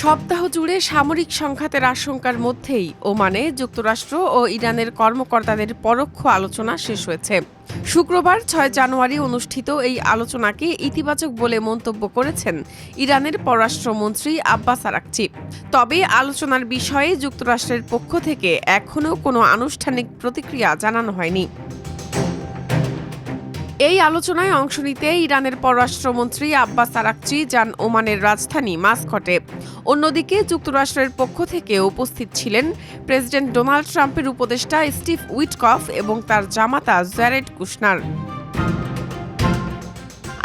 সপ্তাহ জুড়ে সামরিক সংঘাতের আশঙ্কার মধ্যেই ওমানে যুক্তরাষ্ট্র ও ইরানের কর্মকর্তাদের পরোক্ষ আলোচনা শেষ হয়েছে। শুক্রবার ছয় জানুয়ারি অনুষ্ঠিত এই আলোচনাকে ইতিবাচক বলে মন্তব্য করেছেন ইরানের পররাষ্ট্রমন্ত্রী আব্বাস আরাকচি। তবে আলোচনার বিষয়ে যুক্তরাষ্ট্রের পক্ষ থেকে এখনও কোনো আনুষ্ঠানিক প্রতিক্রিয়া জানানো হয়নি। এই আলোচনায় অংশ নিতে ইরানের পররাষ্ট্রমন্ত্রী আব্বাস আরাকচি যান ওমানের রাজধানী মাসকটে। অন্যদিকে যুক্তরাষ্ট্রের পক্ষ থেকে উপস্থিত ছিলেন প্রেসিডেন্ট ডোনাল্ড ট্রাম্পের উপদেষ্টা স্টিভ উইটকফ এবং তার জামাতা জ্যারেড কুশনার।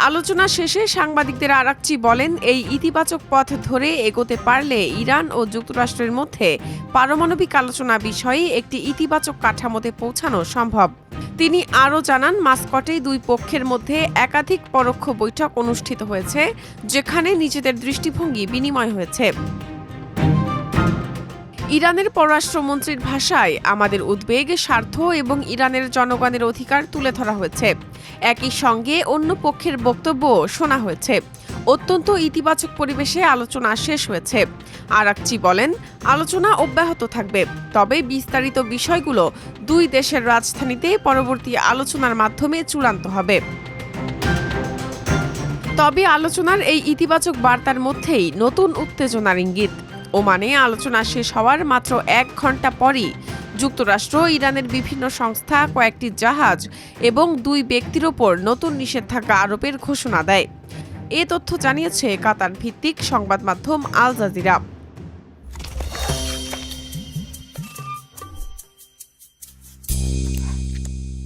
আলোচনা শেষে সাংবাদিকদের আরাকচি বলেন, এই ইতিবাচক পথ ধরে এগোতে পারলে ইরান ও যুক্তরাষ্ট্রের মধ্যে পারমাণবিক আলোচনা বিষয়ে একটি ইতিবাচক কাঠামোতে পৌঁছানো সম্ভব। তিনি আরও জানান, মাস্কটে দুই পক্ষের মধ্যে একাধিক পরোক্ষ বৈঠক অনুষ্ঠিত হয়েছে, যেখানে নিজেদের দৃষ্টিভঙ্গি বিনিময় হয়েছে। ইরানের পররাষ্ট্রমন্ত্রীর ভাষায় আমাদের উদ্বেগ, স্বার্থ এবং ইরানের জনগণের অধিকার তুলে ধরা হয়েছে। একই সঙ্গে অন্য পক্ষের বক্তব্য শোনা হয়েছে। অত্যন্ত ইতিবাচক পরিবেশে আলোচনা শেষ হয়েছে। আরাকচি বলেন, আলোচনা অব্যাহত থাকবে। তবে বিস্তারিত বিষয়গুলো দুই দেশের রাজধানীতে পরবর্তী আলোচনার মাধ্যমে চূড়ান্ত হবে। তবে আলোচনার এই ইতিবাচক বার্তার মধ্যেই নতুন উত্তেজনার ইঙ্গিত। ওমানে আলোচনা শেষ হওয়ার মাত্র এক ঘণ্টা পরই যুক্তরাষ্ট্র, ইরানের বিভিন্ন সংস্থা, কয়েকটি জাহাজ এবং দুই ব্যক্তির ওপর নতুন নিষেধাজ্ঞা আরোপের ঘোষণা দেয়। এ তথ্য জানিয়েছে কাতার ভিত্তিক সংবাদ মাধ্যম আল জাজিরা।